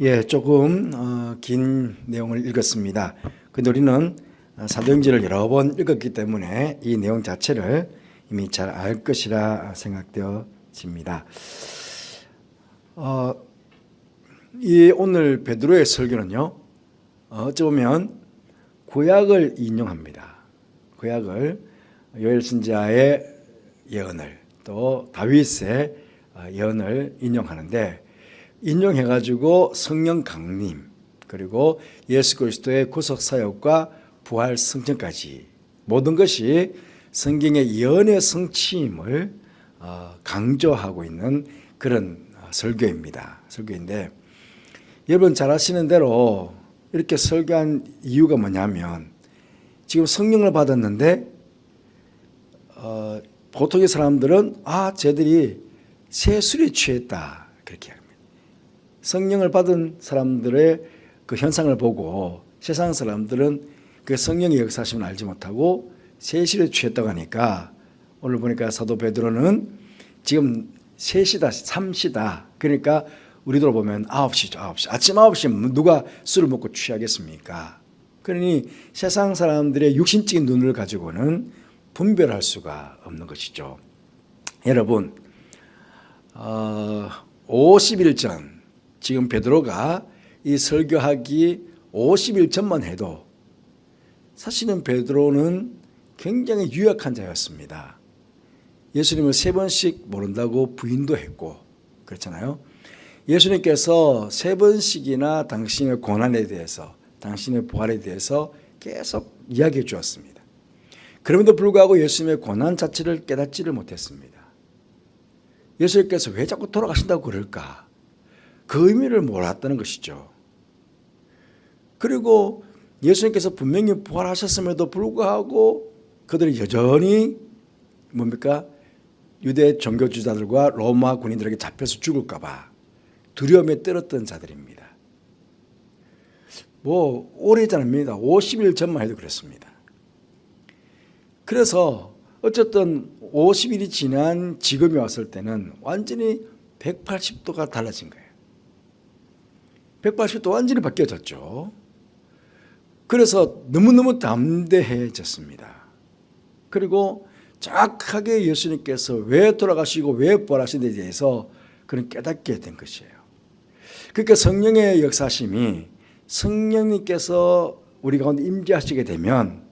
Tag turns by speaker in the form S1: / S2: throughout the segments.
S1: 예, 조금 어, 긴 내용을 읽었습니다. 근데 우리는 어, 사도행전을 여러 번 읽었기 때문에 이 내용 자체를 이미 잘 알 것이라 생각되어집니다. 어, 이 오늘 베드로의 설교는요, 어, 어찌 보면 구약을 인용합니다. 구약을 요엘 선지자의 예언을 또 다윗의 어, 예언을 인용하는데 인용해가지고 성령 강림 그리고 예수 그리스도의 구속 사역과 부활 성전까지 모든 것이 성경의 예언의 성취임을 어, 강조하고 있는 그런 어, 설교입니다. 설교인데 여러분 잘 아시는 대로 이렇게 설교한 이유가 뭐냐면 지금 성령을 받았는데 어, 보통의 사람들은 아 쟤들이 새 술에 취했다 그렇게. 성령을 받은 사람들의 그 현상을 보고 세상 사람들은 그 성령의 역사심을 알지 못하고 세실에 취했다고 하니까 오늘 보니까 사도 베드로는 지금 3시다, 3시다. 그러니까 우리들 보면 9시죠, 9시. 아침 9시면 누가 술을 먹고 취하겠습니까? 그러니 세상 사람들의 육신적인 눈을 가지고는 분별할 수가 없는 것이죠. 여러분, 어, 50일 전 지금 베드로가 이 설교하기 50일 전만 해도 사실은 베드로는 굉장히 유약한 자였습니다. 예수님을 세 번씩 모른다고 부인도 했고 그렇잖아요. 예수님께서 세 번씩이나 당신의 고난에 대해서 당신의 부활에 대해서 계속 이야기해 주었습니다. 그럼에도 불구하고 예수님의 고난 자체를 깨닫지를 못했습니다. 예수님께서 왜 자꾸 돌아가신다고 그럴까? 그 의미를 몰랐다는 것이죠. 그리고 예수님께서 분명히 부활하셨음에도 불구하고 그들이 여전히 뭡니까? 유대 종교주자들과 로마 군인들에게 잡혀서 죽을까봐 두려움에 떨었던 자들입니다. 뭐 오래전 아닙니다. 50일 전만 해도 그랬습니다. 그래서 어쨌든 50일이 지난 지금이 왔을 때는 완전히 180도가 달라진 거예요. 180도 완전히 바뀌어졌죠. 그래서 너무너무 담대해졌습니다. 그리고 정확하게 예수님께서 왜 돌아가시고 왜 부활하신 데 대해서 그런 깨닫게 된 것이에요. 그러니까 성령의 역사심이 성령님께서 우리 가운데 임재하시게 되면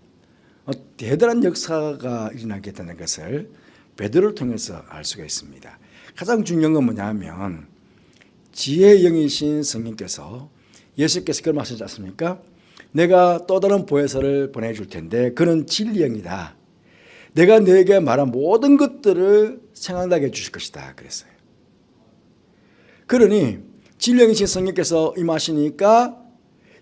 S1: 어, 대단한 역사가 일어나게 되는 것을 베드로를 통해서 알 수가 있습니다. 가장 중요한 건 뭐냐면 지혜의 영이신 성령께서 예수께서 그런 말씀하지 않습니까? 내가 또 다른 보혜사를 보내줄 텐데 그는 진리의 영이다. 내가 너에게 말한 모든 것들을 생각나게 해주실 것이다. 그랬어요. 그러니 진리영이신 성령께서 임하시니까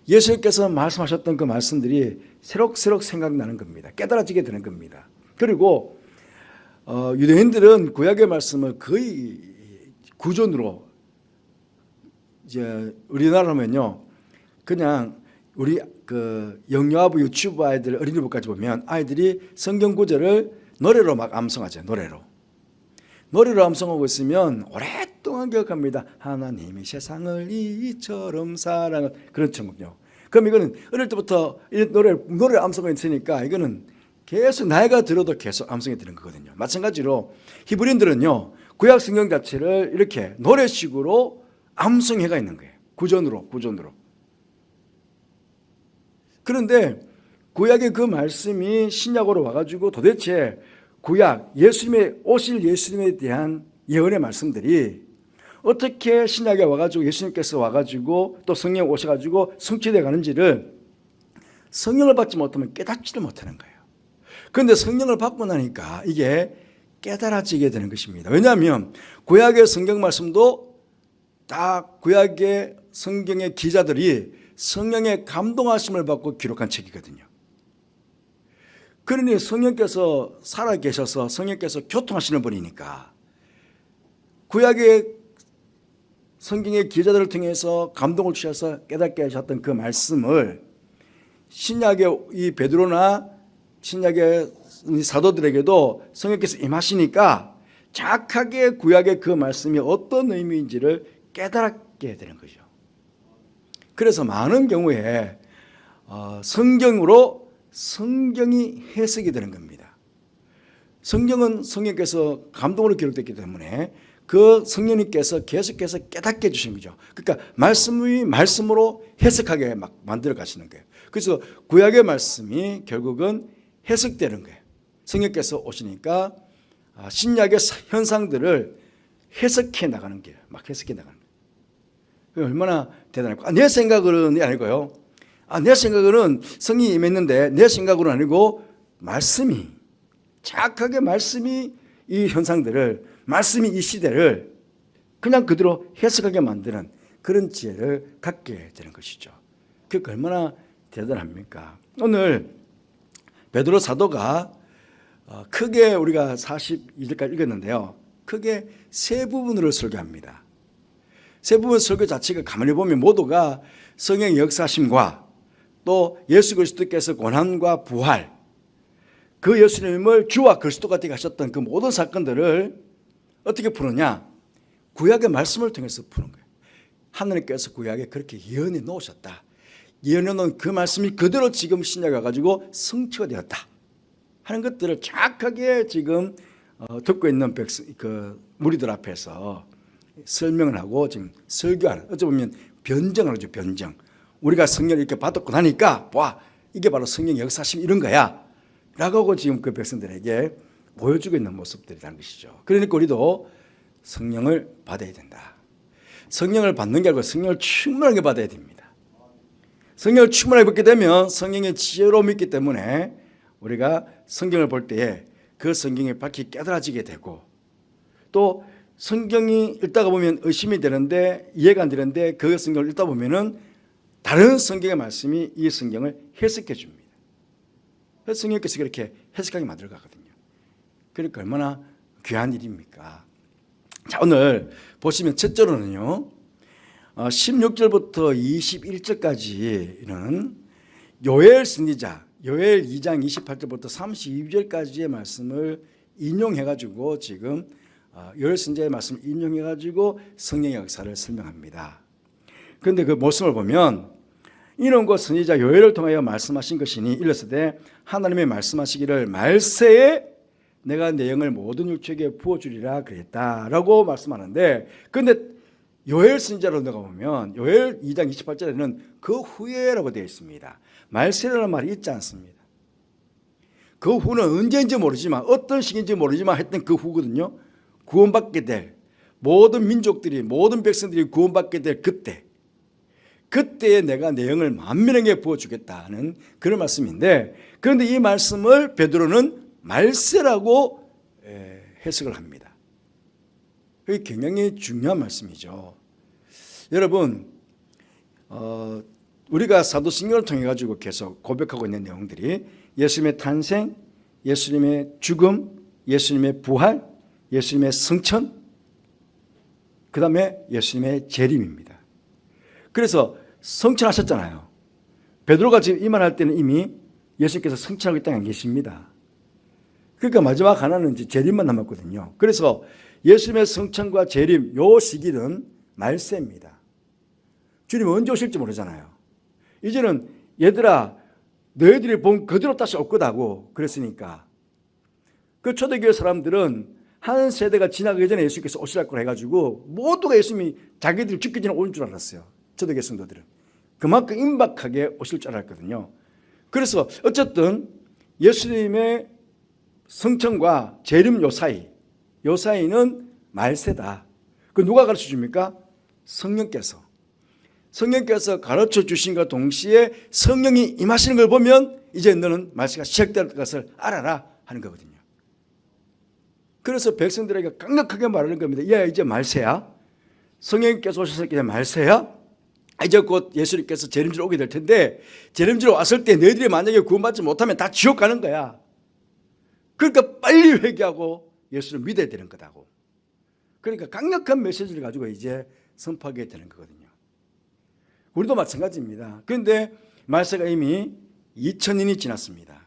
S1: 예수님께서 말씀하셨던 그 말씀들이 새록새록 생각나는 겁니다. 깨달아지게 되는 겁니다. 그리고 어, 유대인들은 구약의 말씀을 거의 구전으로 이제 우리나라면요 그냥 우리 그 영유아부 유치부 아이들 어린이부까지 보면 아이들이 성경 구절을 노래로 막 암송하죠 노래로. 노래로 암송하고 있으면 오랫동안 기억합니다. 하나님이 세상을 이처럼 사랑을 그런 천국요. 그럼 이거는 어릴 때부터 이 노래 노래 암송을 했으니까 이거는 계속 나이가 들어도 계속 암송이 되는 거거든요. 마찬가지로 히브리인들은요 구약 성경 자체를 이렇게 노래식으로 암송해가 있는 거예요 구전으로 구전으로 그런데 구약의 그 말씀이 신약으로 와가지고 도대체 구약 예수님의 오실 예수님에 대한 예언의 말씀들이 어떻게 신약에 와가지고 예수님께서 와가지고 또 성령 오셔가지고 성취돼 가는지를 성령을 받지 못하면 깨닫지를 못하는 거예요. 그런데 성령을 받고 나니까 이게 깨달아지게 되는 것입니다. 왜냐하면 구약의 성경 말씀도 다 구약의 성경의 기자들이 성령의 감동하심을 받고 기록한 책이거든요. 그러니 성령께서 살아 계셔서 성령께서 교통하시는 분이니까 구약의 성경의 기자들을 통해서 감동을 주셔서 깨닫게 하셨던 그 말씀을 신약의 이 베드로나 신약의 사도들에게도 성령께서 임하시니까 정확하게 구약의 그 말씀이 어떤 의미인지를 깨달게 되는 거죠. 그래서 많은 경우에 어, 성경으로 성경이 해석이 되는 겁니다. 성경은 성령께서 감동으로 기록됐기 때문에 그 성령님께서 계속해서 깨닫게 해주신 거죠. 그러니까 말씀이 말씀으로 해석하게 막 만들어 가시는 거예요. 그래서 구약의 말씀이 결국은 해석되는 거예요. 성령께서 오시니까 아, 신약의 현상들을 해석해 나가는 거예요. 막 해석해 나가는 얼마나 대단할까? 아, 내 생각으로는 아니고요. 아, 내 생각으로는 성이 임했는데 내 생각으로는 아니고 말씀이 정확하게 말씀이 이 현상들을 말씀이 이 시대를 그냥 그대로 해석하게 만드는 그런 지혜를 갖게 되는 것이죠. 그게 얼마나 대단합니까? 오늘 베드로 사도가 어, 크게 우리가 42절까지 읽었는데요. 크게 세 부분으로 설교합니다. 세 부분 설교 자체가 가만히 보면 모두가 성령의 역사심과 또 예수 그리스도께서 고난과 부활 그 예수님을 주와 그리스도가 되게 하셨던 그 모든 사건들을 어떻게 푸느냐? 구약의 말씀을 통해서 푸는 거예요. 하나님께서 구약에 그렇게 예언해 놓으셨다. 예언해 놓은 그 말씀이 그대로 지금 신약에 와가지고 성취가 되었다. 하는 것들을 정확하게 지금 어, 듣고 있는 백성, 그 무리들 앞에서 설명을 하고 지금 설교하는 어찌 보면 변정을 하죠 변정. 우리가 성령을 이렇게 받았고 나니까 와 이게 바로 성령 역사심 이런 거야. 라고 하고 지금 그 백성들에게 보여주고 있는 모습들이라는 것이죠. 그러니까 우리도 성령을 받아야 된다. 성령을 받는 게 아니고 성령을 충분하게 받아야 됩니다. 성령을 충분하게 받게 되면 성령의 지혜로 믿기 때문에 우리가 성경을 볼 때에 그 성경이 밝히 깨달아지게 되고 또 성경이 읽다가 보면 의심이 되는데 이해가 안 되는데 그 성경을 읽다 보면은 다른 성경의 말씀이 이 성경을 해석해 줍니다. 그래서 성령께서 그렇게 해석하게 만들어 가거든요. 그러니까 얼마나 귀한 일입니까? 자, 오늘 보시면 첫째로는요. 16절부터 21절까지는 요엘 선지자 요엘 2장 28절부터 32절까지의 말씀을 인용해 가지고 지금 어, 요엘 선지자의 말씀을 인용해 가지고 성령의 역사를 설명합니다. 그런데 그 모습을 보면 이런 것 선지자 요엘을 통하여 말씀하신 것이니 일렀을 하나님의 말씀하시기를 말세에 내가 내 영을 모든 육체에게 부어주리라 그랬다라고 말씀하는데 근데 요엘 선지자로 내가 보면 요엘 2장 28절에는 그 후에라고 되어 있습니다. 말세라는 말이 있지 않습니다. 그 후는 언제인지 모르지만 어떤 시기인지 모르지만 했던 그 후거든요. 구원받게 될 모든 민족들이 모든 백성들이 구원받게 될 그때 그때에 내가 내 영을 만민에게 부어주겠다는 그런 말씀인데 그런데 이 말씀을 베드로는 말세라고 해석을 합니다. 그게 굉장히 중요한 말씀이죠. 여러분, 어, 우리가 사도신경을 통해 가지고 계속 고백하고 있는 내용들이 예수님의 탄생, 예수님의 죽음, 예수님의 부활, 예수님의 성천, 그 다음에 예수님의 재림입니다. 그래서 성천하셨잖아요. 베드로가 지금 이 말할 때는 이미 예수님께서 성천하고 이 땅에 계십니다. 그러니까 마지막 하나는 이제 재림만 남았거든요. 그래서 예수님의 성천과 재림 요 시기는 말세입니다. 주님 언제 오실지 모르잖아요. 이제는 얘들아 너희들이 본 그대로 다시 올 거다고 그랬으니까 그 초대교회 사람들은 한 세대가 지나가기 전에 예수님께서 오시라고 라 해가지고 모두가 예수님이 자기들이 죽기 전에 올줄 알았어요. 초대교회 성도들은 그만큼 임박하게 오실 줄 알았거든요. 그래서 어쨌든 예수님의 성천과 재림 요 사이, 요 사이는 말세다. 그 누가 가르쳐 줍니까? 성령께서. 성령께서 가르쳐 주신과 동시에 성령이 임하시는 걸 보면 이제 너는 말세가 시작될 것을 알아라 하는 거거든요. 그래서 백성들에게 강력하게 말하는 겁니다. 야, 이제 말세야. 성령께서 오셨을 때 말세야. 이제 곧 예수님께서 재림지로 오게 될 텐데 재림지로 왔을 때 너희들이 만약에 구원받지 못하면 다 지옥 가는 거야. 그러니까 빨리 회개하고 예수를 믿어야 되는 거다고. 그러니까 강력한 메시지를 가지고 이제 선포하게 되는 거거든요. 우리도 마찬가지입니다. 그런데 말세가 이미 2000년이 지났습니다.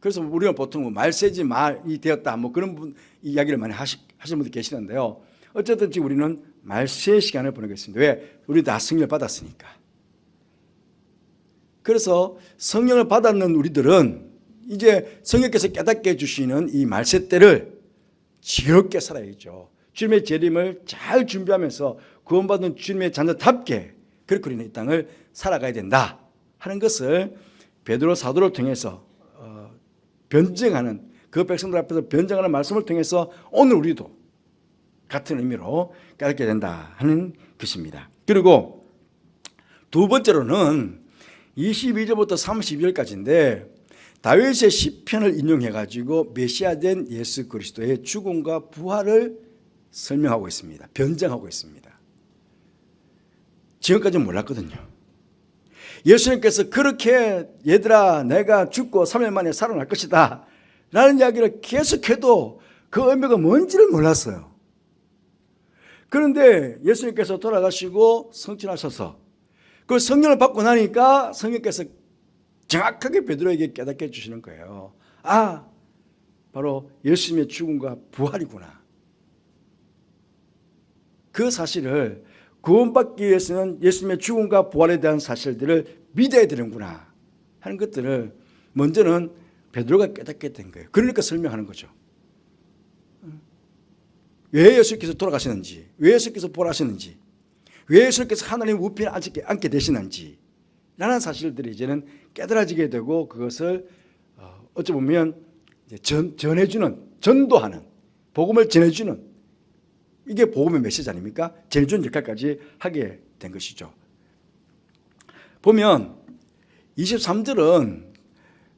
S1: 그래서 우리가 보통 뭐 말세지 말이 되었다 뭐 그런 분 이야기를 많이 하시, 하시는 분들 계시는데요. 어쨌든 지금 우리는 말세 시간을 보내겠습니다. 왜? 우리 다 승리를 받았으니까. 그래서 성령을 받았는 우리들은 이제 성령께서 깨닫게 해주시는 이 말세 때를 지혜롭게 살아야죠. 주님의 재림을 잘 준비하면서 구원받은 주님의 자녀답게 그렇게 우리는 이 땅을 살아가야 된다 하는 것을 베드로 사도를 통해서 어, 변증하는 그 백성들 앞에서 변증하는 말씀을 통해서 오늘 우리도 같은 의미로 깨닫게 된다 하는 것입니다. 그리고 두 번째로는 22절부터 32절까지인데 다윗의 시편을 인용해 가지고 메시아된 예수 그리스도의 죽음과 부활을 설명하고 있습니다. 변증하고 있습니다. 지금까지는 몰랐거든요. 예수님께서 그렇게 얘들아 내가 죽고 3일 만에 살아날 것이다 라는 이야기를 계속해도 그 의미가 뭔지를 몰랐어요. 그런데 예수님께서 돌아가시고 성취하셔서 그 성령을 받고 나니까 성령께서 정확하게 베드로에게 깨닫게 해주시는 거예요. 아, 바로 예수님의 죽음과 부활이구나. 그 사실을 구원받기 위해서는 예수님의 죽음과 부활에 대한 사실들을 믿어야 되는구나 하는 것들을 먼저는 베드로가 깨닫게 된 거예요. 그러니까 설명하는 거죠. 왜 예수께서 돌아가시는지, 왜 예수께서 부활하시는지, 왜 예수께서 하나님 우편에 앉게, 되시는지 라는 사실들이 이제는 깨달아지게 되고 그것을 어, 어찌 보면 전, 전해주는, 전도하는, 복음을 전해주는 이게 복음의 메시지 아닙니까? 전해주는 역할까지 하게 된 것이죠. 보면 23절은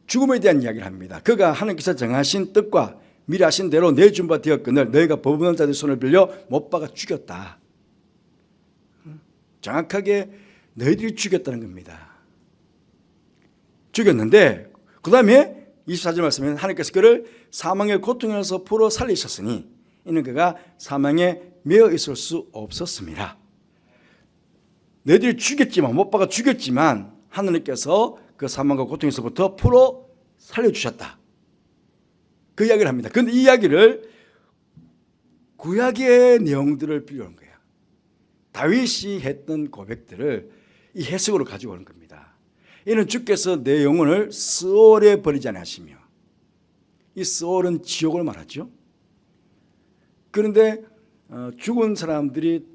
S1: 죽음에 대한 이야기를 합니다. 그가 하나님께서 정하신 뜻과 미리 하신 대로 내 준바 되었거늘 너희가 법없는 자들 손을 빌려 못 박아 죽였다. 정확하게 너희들이 죽였다는 겁니다. 죽였는데 그 다음에 24절 말씀에 하나님께서 그를 사망의 고통에서 풀어 살리셨으니 이는 그가 사망에 매어 있을 수 없었습니다. 너희들이 죽였지만 못 박아 죽였지만 하나님께서 그 사망과 고통에서부터 풀어 살려주셨다. 그 이야기를 합니다. 그런데 이 이야기를 구약의 내용들을 빌려온 거예요. 다윗이 했던 고백들을 이 해석으로 가지고 오는 겁니다. 이는 주께서 내 영혼을 스올에 버리지 않으시며 이 스올은 지옥을 말하죠. 그런데 어, 죽은 사람들이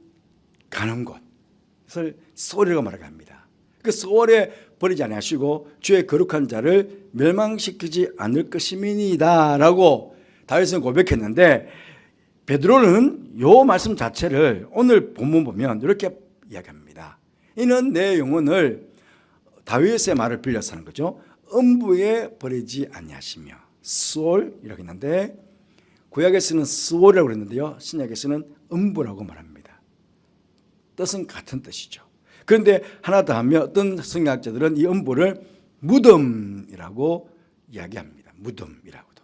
S1: 가는 곳을 스올이라고 말하게 합니다. 그 스올에 버리지 아니하시고 주의 거룩한 자를 멸망시키지 않을 것임이니다라고 다윗은 고백했는데 베드로는 요 말씀 자체를 오늘 본문 보면 이렇게 이야기합니다. 이는 내 영혼을 다윗의 말을 빌려서 하는 거죠. 음부에 버리지 아니하시며 스올 이라고 했는데 구약에서는 스올이라고 그랬는데요. 신약에서는 음부라고 말합니다. 뜻은 같은 뜻이죠. 그런데 하나 더 하면 어떤 성경학자들은 이 음부를 무덤이라고 이야기합니다. 무덤이라고도.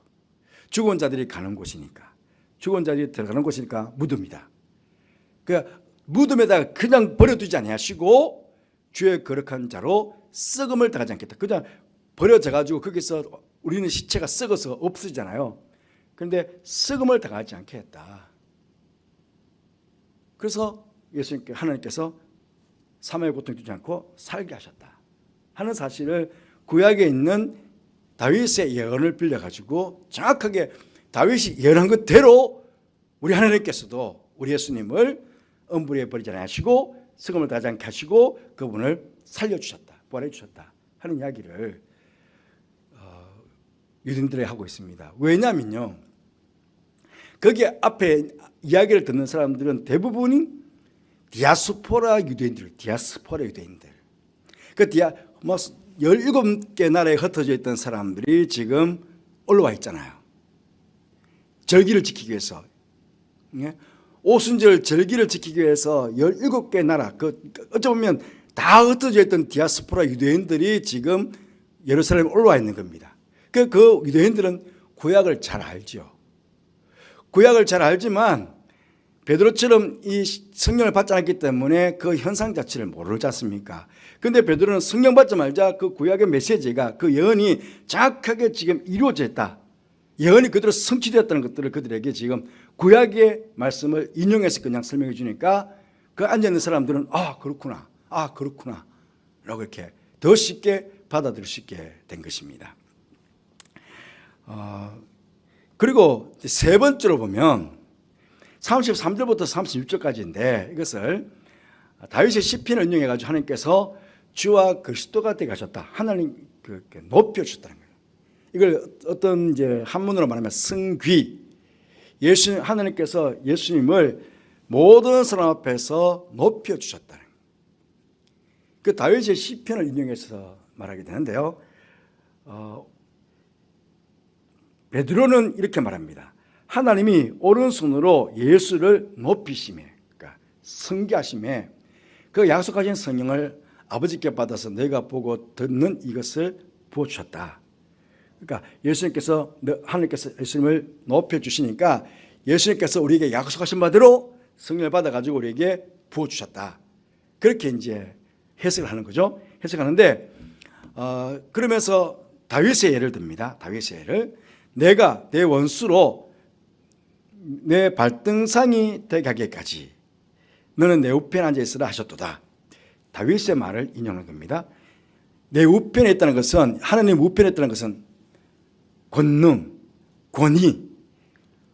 S1: 죽은 자들이 가는 곳이니까. 죽은 자들이 들어가는 곳이니까 무덤이다. 그 무덤에다가 그냥 버려두지 아니하시고 주의 거룩한 자로 썩음을 당하지 않겠다. 그냥 버려져 가지고 거기서 우리는 시체가 썩어서 없어지잖아요. 그런데 썩음을 당하지 않게 했다. 그래서 예수님께 하나님께서 사망의 고통 주지 않고 살게 하셨다 하는 사실을 구약에 있는 다윗의 예언을 빌려 가지고 정확하게 다윗이 예언한 것대로 우리 하나님께서도 우리 예수님을 음부에 버리지 않으시고 승음을 다하지 않게 하시고 그분을 살려 주셨다 부활해 주셨다 하는 이야기를 어, 유대인들이 하고 있습니다. 왜냐하면요. 거기 앞에 이야기를 듣는 사람들은 대부분이 디아스포라 유대인들, 디아스포라 유대인들. 그 디아 뭐 17개 나라에 흩어져 있던 사람들이 지금 올라와 있잖아요. 절기를 지키기 위해서. 예? 오순절 절기를 지키기 위해서 17개 나라, 그, 어쩌면 다 흩어져 있던 디아스포라 유대인들이 지금 예루살렘에 올라와 있는 겁니다. 그, 그 유대인들은 구약을 잘 알죠. 구약을 잘 알지만 베드로처럼 이 성령을 받지 않았기 때문에 그 현상 자체를 모르지 않습니까? 근데 베드로는 성령 받지 말자 그 구약의 메시지가 그 예언이 정확하게 지금 이루어져 있다. 예언이 그대로 성취되었다는 것들을 그들에게 지금 구약의 말씀을 인용해서 그냥 설명해 주니까 그 앉아있는 사람들은 아, 그렇구나. 아, 그렇구나. 라고 이렇게 더 쉽게 받아들일 수 있게 된 것입니다. 어, 그리고 세 번째로 보면 33절부터 36절까지인데 이것을 다윗의 시편을 인용해 가지고 하나님께서 주와 그리스도가 되게 하셨다. 하나님 그 높여 주셨다는 거예요. 이걸 어떤 이제 한문으로 말하면 승귀 예수 하나님께서 예수님을 모든 사람 앞에서 높여 주셨다는 거예요. 그 다윗의 시편을 인용해서 말하게 되는데요. 어, 베드로는 이렇게 말합니다. 하나님이 오른손으로 예수를 높이심에, 그러니까 성기하심에 그 약속하신 성령을 아버지께 받아서 내가 보고 듣는 이것을 부어 주셨다. 그러니까 예수님께서 하나님께서 예수님을 높여 주시니까 예수님께서 우리에게 약속하신 바대로 성령을 받아 가지고 우리에게 부어 주셨다. 그렇게 이제 해석을 하는 거죠. 해석하는데 어, 그러면서 다윗의 예를 듭니다. 다윗의 예를 내가 내 원수로 내 발등상이 되게 하기까지 너는 내 우편에 앉아 있으라 하셨도다. 다윗의 말을 인용한 겁니다. 내 우편에 있다는 것은 하나님 우편에 있다는 것은 권능, 권위,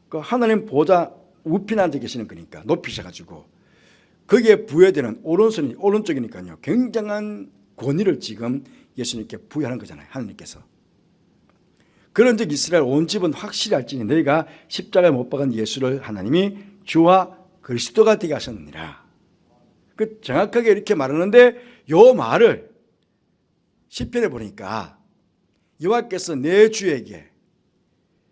S1: 그 하나님 보좌 우편에 앉아 계시는 거니까 높이셔가지고 거기에 부여되는 오른손이 오른쪽이니까요. 굉장한 권위를 지금 예수님께 부여하는 거잖아요. 하나님께서. 그런 적 이스라엘 온 집은 확실히 알지니 너희가 십자가에 못 박은 예수를 하나님이 주와 그리스도가 되게 하셨느니라. 그 정확하게 이렇게 말하는데 요 말을 시편에 보니까 여호와께서 내 주에게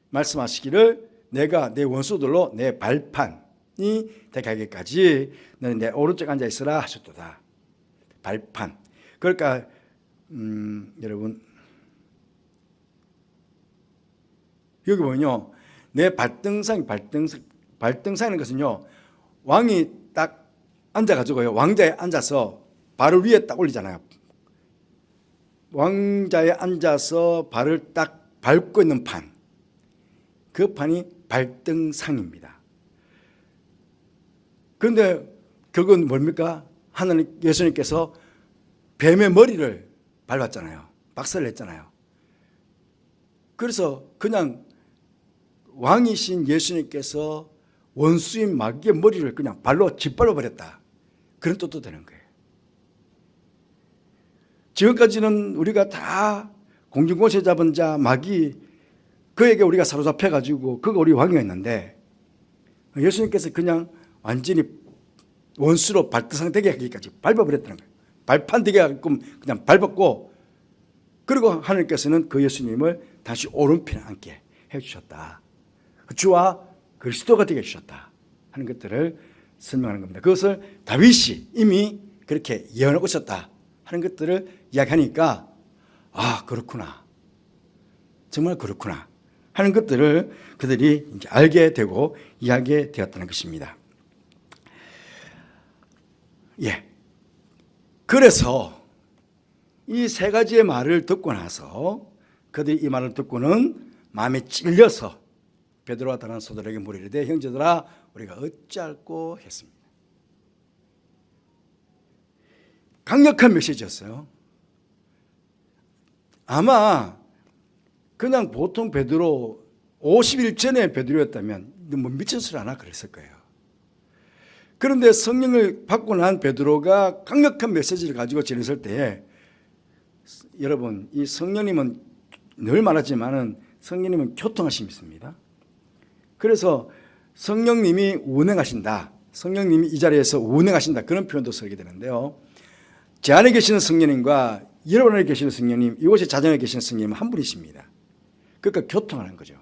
S1: 말씀하시기를 내가 내 원수들로 내 발판이 되게 하기까지 너는 내 오른쪽 앉아 있으라 하셨도다. 발판. 그러니까 음, 여러분 여기 보면요. 내 발등상 발등상 발등상이라는 것은요. 왕이 딱 앉아 가지고요. 왕자에 앉아서 발을 위에 딱 올리잖아요. 왕자에 앉아서 발을 딱 밟고 있는 판. 그 판이 발등상입니다. 그런데 결국은 뭡니까? 하나님 예수님께서 뱀의 머리를 밟았잖아요. 박살을 냈잖아요. 그래서 그냥 왕이신 예수님께서 원수인 마귀의 머리를 그냥 발로 짓밟아 버렸다. 그런 뜻도 되는 거예요. 지금까지는 우리가 다 공중고세 잡은 자 마귀 그에게 우리가 사로잡혀 가지고 그가 우리 왕이었는데 예수님께서 그냥 완전히 원수로 발등상 되게 하기까지 밟아버렸다는 거예요. 발판 되게 하게끔 그냥 밟았고 그리고 하나님께서는 그 예수님을 다시 오른편에 앉게 해주셨다. 주와 그리스도가 되게 해주셨다 하는 것들을 설명하는 겁니다. 그것을 다윗이 이미 그렇게 예언하고 있었다 하는 것들을 이야기하니까 아 그렇구나 정말 그렇구나 하는 것들을 그들이 이제 알게 되고 이야기해 되었다는 것입니다. 예. 그래서 이 세 가지의 말을 듣고 나서 그들이 이 말을 듣고는 마음에 찔려서 베드로와 다른 소들에게 물으되 형제들아 우리가 어찌할꼬 했습니다. 강력한 메시지였어요. 아마 그냥 보통 베드로 50일 전에 베드로였다면 뭐 미친 소리 하나 그랬을 거예요. 그런데 성령을 받고 난 베드로가 강력한 메시지를 가지고 지냈을 때에 여러분 이 성령님은 늘 말하지만은 성령님은 교통하심이 있습니다. 그래서 성령님이 운행하신다. 성령님이 이 자리에서 운행하신다. 그런 표현도 쓰게 되는데요. 제 안에 계시는 성령님과 여러분 안에 계시는 성령님, 이곳에 자정에 계시는 성령님은 한 분이십니다. 그러니까 교통하는 거죠.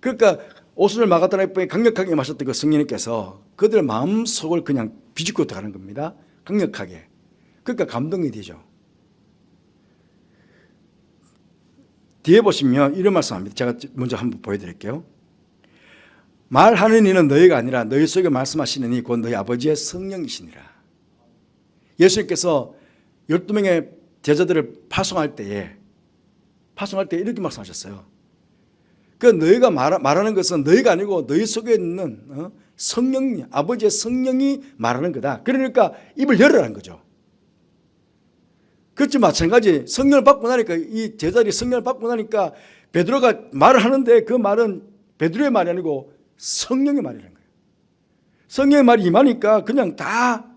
S1: 그러니까 오순을 마가다라에 강력하게 마셨던 그 성령님께서 그들 마음속을 그냥 비집고 들어가는 겁니다. 강력하게. 그러니까 감동이 되죠. 뒤에 보시면 이런 말씀합니다. 제가 먼저 한번 보여드릴게요. 말하는 이는 너희가 아니라 너희 속에 말씀하시는 이곧 너희 아버지의 성령이시니라. 예수님께서 12명의 제자들을 파송할 때에 파송할 때 이렇게 말씀하셨어요. 그 너희가 말, 말하는 것은 너희가 아니고 너희 속에 있는 어? 성령, 아버지의 성령이 말하는 거다. 그러니까 입을 열으라는 거죠. 그렇지 마찬가지 성령을 받고 나니까 이 제자들이 성령을 받고 나니까 베드로가 말을 하는데 그 말은 베드로의 말이 아니고 성령의 말이라는 거예요. 성령의 말이 임하니까 그냥 다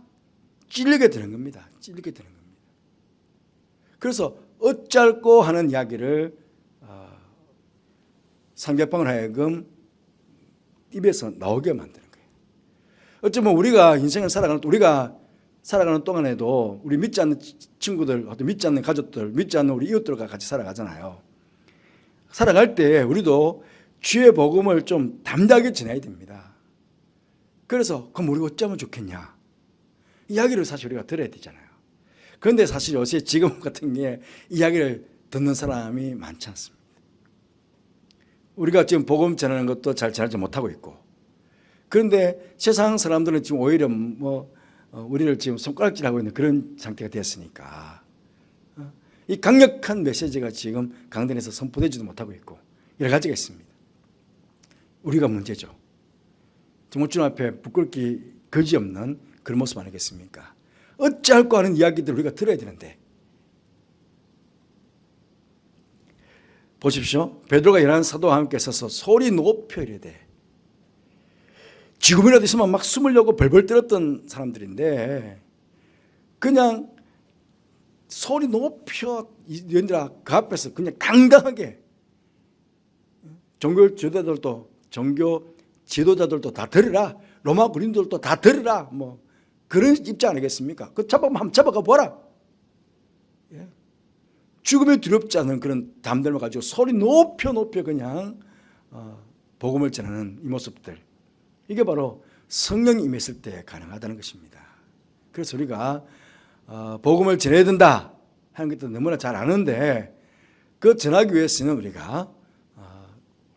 S1: 찔리게 되는 겁니다. 찔리게 되는 겁니다. 그래서 어쩔고 하는 이야기를 어, 상대방을 하여금 입에서 나오게 만드는 거예요. 어쩌면 우리가 인생을 살아가는 우리가 살아가는 동안에도 우리 믿지 않는 친구들, 믿지 않는 가족들, 믿지 않는 우리 이웃들과 같이 살아가잖아요. 살아갈 때 우리도 주의 복음을 좀 담대하게 전해야 됩니다. 그래서 그럼 우리가 어쩌면 좋겠냐? 이야기를 사실 우리가 들어야 되잖아요. 그런데 사실 요새 지금 같은 게 이야기를 듣는 사람이 많지 않습니다. 우리가 지금 복음 전하는 것도 잘 전하지 못하고 있고 그런데 세상 사람들은 지금 오히려 뭐 어, 우리를 지금 손가락질하고 있는 그런 상태가 됐으니까 어, 이 강력한 메시지가 지금 강단에서 선포되지도 못하고 있고 여러 가지가 있습니다. 우리가 문제죠. 주님 앞에 부끄럽기 거지없는 그런 모습 아니겠습니까? 어찌할까 하는 이야기들 우리가 들어야 되는데 보십시오. 베드로가 일하는 사도와 함께 서서 소리 높여 이르되 지금이라도 있으면 막 숨으려고 벌벌 떨었던 사람들인데 그냥 소리 높여 연들아 그 앞에서 그냥 당당하게 종교 지도자들도 종교 지도자들도 다 들으라 로마 군인들도 다 들으라 뭐 그런 입장 아니겠습니까? 그 잡아면 한번 잡아가 보라. 예. 죽음이 두렵지 않은 그런 담대를 가지고 소리 높여 높여 그냥 어, 복음을 전하는 이 모습들 이게 바로 성령이 임했을 때 가능하다는 것입니다. 그래서 우리가 어, 복음을 전해야 된다 하는 것도 너무나 잘 아는데 그 전하기 위해서는 우리가 어,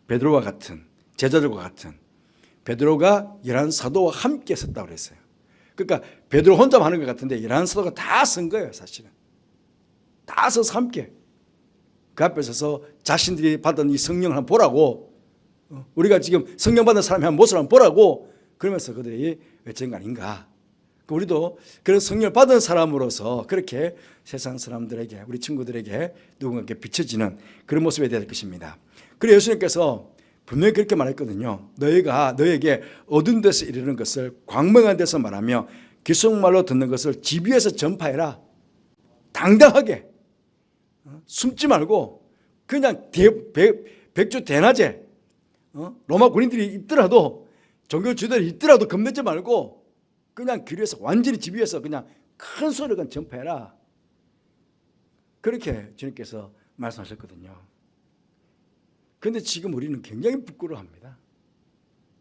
S1: 베드로와 같은 제자들과 같은 베드로가 열한 사도와 함께 섰다고 그랬어요. 그러니까 베드로 혼자 하는 것 같은데 열한 사도가 다 쓴 거예요, 사실은. 다 서서 함께 그 앞에 서서 자신들이 받은 이 성령을 한번 보라고 어, 우리가 지금 성령 받은 사람의 한 모습을 한번 보라고 그러면서 그들이 외친 거 아닌가. 그 우리도 그런 성령을 받은 사람으로서 그렇게 세상 사람들에게 우리 친구들에게 누군가에게 비춰지는 그런 모습에 대할 것입니다. 그래서 예수님께서 분명히 그렇게 말했거든요. 너희가 너에게 어두운 데서 이르는 것을 광명한 데서 말하며 기속말로 듣는 것을 집 위에서 전파해라. 당당하게 어? 숨지 말고 그냥 대, 백, 백주 대낮에 어? 로마 군인들이 있더라도 종교 주들이 있더라도 겁내지 말고 그냥 길 위에서 완전히 집 위에서 그냥 큰 소리가 전파해라. 그렇게 주님께서 말씀하셨거든요. 그런데 지금 우리는 굉장히 부끄러워합니다.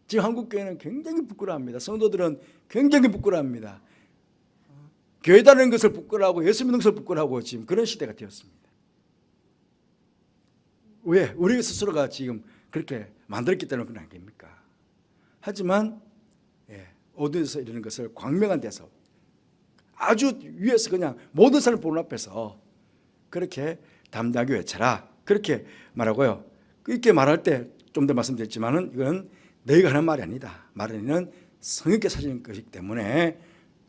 S1: 지금 한국 교회는 굉장히 부끄러워합니다. 성도들은 굉장히 부끄러워합니다. 교회 다니는 것을 부끄러워하고 예수 믿는 것을 부끄러워하고 지금 그런 시대가 되었습니다. 왜? 우리 스스로가 지금 그렇게 만들었기 때문에 그런 아닙니까? 하지만 예, 어디서 이러는 것을 광명한 데서 아주 위에서 그냥 모든 사람 보는 앞에서 그렇게 담대하게 외쳐라 그렇게 말하고요. 이렇게 말할 때 좀 더 말씀드렸지만은 이건 너희가 하는 말이 아니다. 말은 성령께 사시는 것이기 때문에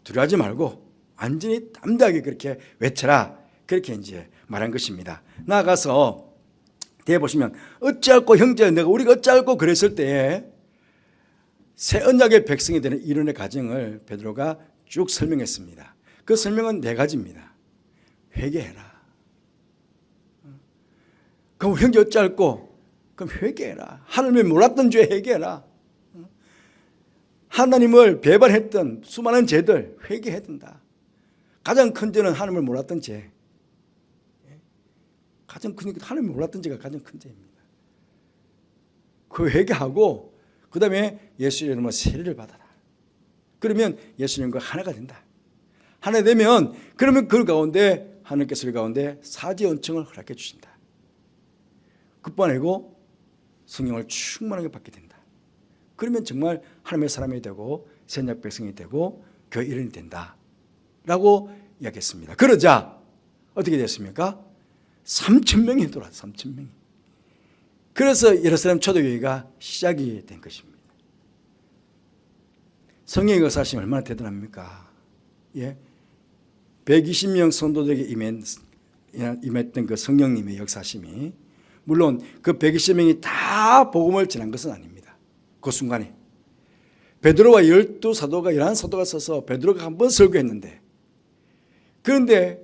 S1: 두려워하지 말고 완전히 담대하게 그렇게 외쳐라. 그렇게 이제 말한 것입니다. 나아가서 뒤에 보시면 어찌할꼬 형제 내가 우리가 어찌할꼬 그랬을 때에 새 언약의 백성이 되는 이론의 과정을 베드로가 쭉 설명했습니다. 그 설명은 네 가지입니다. 회개해라. 그럼 형제 어찌할꼬? 그럼 회개해라. 하나님이 몰랐던 죄 회개해라. 하나님을 배반했던 수많은 죄들 회개해야 된다. 가장 큰 죄는 하나님을 몰랐던 죄. 가장 큰 하나님을 몰랐던 죄가 가장 큰 죄입니다. 그 회개하고 그 다음에 예수 이름으로 세례를 받아라. 그러면 예수님과 하나가 된다. 하나 되면 그러면 그 가운데 하나님께서 그 가운데 사지 은총을 허락해 주신다. 그뿐 아니고 성령을 충만하게 받게 된다. 그러면 정말 하나님의 사람이 되고 선약 백성이 되고 교회 일원이 된다. 라고 이야기했습니다. 그러자 어떻게 됐습니까? 3천 명이 돌아 3천 명이. 그래서 예루살렘 초대교회가 시작이 된 것입니다. 성령의 역사하심 얼마나 대단합니까? 예. 120명 성도들에게 임했, 임했 던 그 성령님의 역사심이 물론 그 120명이 다 복음을 전한 것은 아닙니다. 그 순간에 베드로와 열두 사도가 열한 사도가 서서 베드로가 한 번 설교했는데 그런데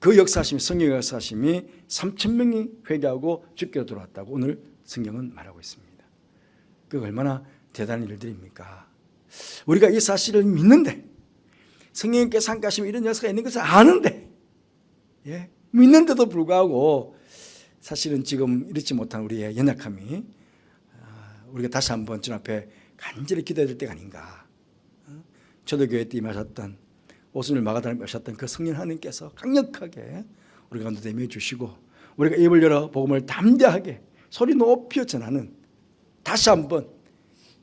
S1: 그 역사심이 성령 역사심이 3천 명이 회개하고 죽게 들어왔다고 오늘 성경은 말하고 있습니다. 그 얼마나 대단한 일들입니까? 우리가 이 사실을 믿는데 성령님께서 함께하시면 이런 역사가 있는 것을 아는데 예? 믿는데도 불구하고 사실은 지금 이렇지 못한 우리의 연약함이 아, 우리가 다시 한번 주 앞에 간절히 기도해야 될 때가 아닌가. 어? 초대교회 때 임하셨던 오순절 마가다니 오셨던 그 성령 하나님께서 강력하게 우리 가운데 임해 주시고 우리가 입을 열어 복음을 담대하게 소리 높여 전하는 다시 한번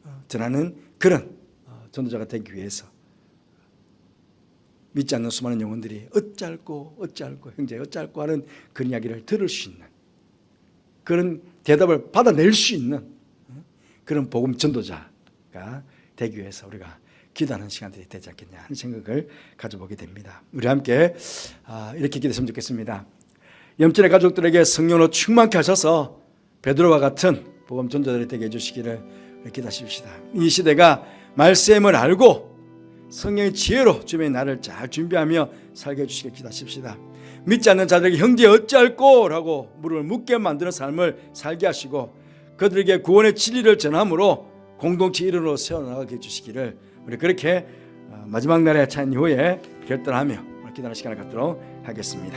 S1: 어, 전하는 그런 어, 전도자가 되기 위해서 믿지 않는 수많은 영혼들이 어찌할꼬 어찌할꼬 형제 어찌할꼬 하는 그 이야기를 들을 수 있는 그런 대답을 받아낼 수 있는 어, 그런 복음 전도자가 되기 위해서 우리가 기도하는 시간들이 되지 않겠냐 하는 생각을 가져보게 됩니다. 우리 함께 아, 이렇게 기도했으면 좋겠습니다. 염전의 가족들에게 성령으로 충만케 하셔서 베드로와 같은 복음 전도자들이 되게 해주시기를 기도하십시다. 이 시대가 말씀을 알고 성령의 지혜로 주변의 나를 잘 준비하며 살게 해주시길 기도하십시다. 믿지 않는 자들에게 형제 어찌할꼬 라고 물을 묻게 만드는 삶을 살게 하시고 그들에게 구원의 진리를 전함으로 공동체 일원으로 세워나가게 해주시기를 우리 그렇게 어, 마지막 날에 찬 이후에 결단하며 기도하는 시간을 갖도록 하겠습니다.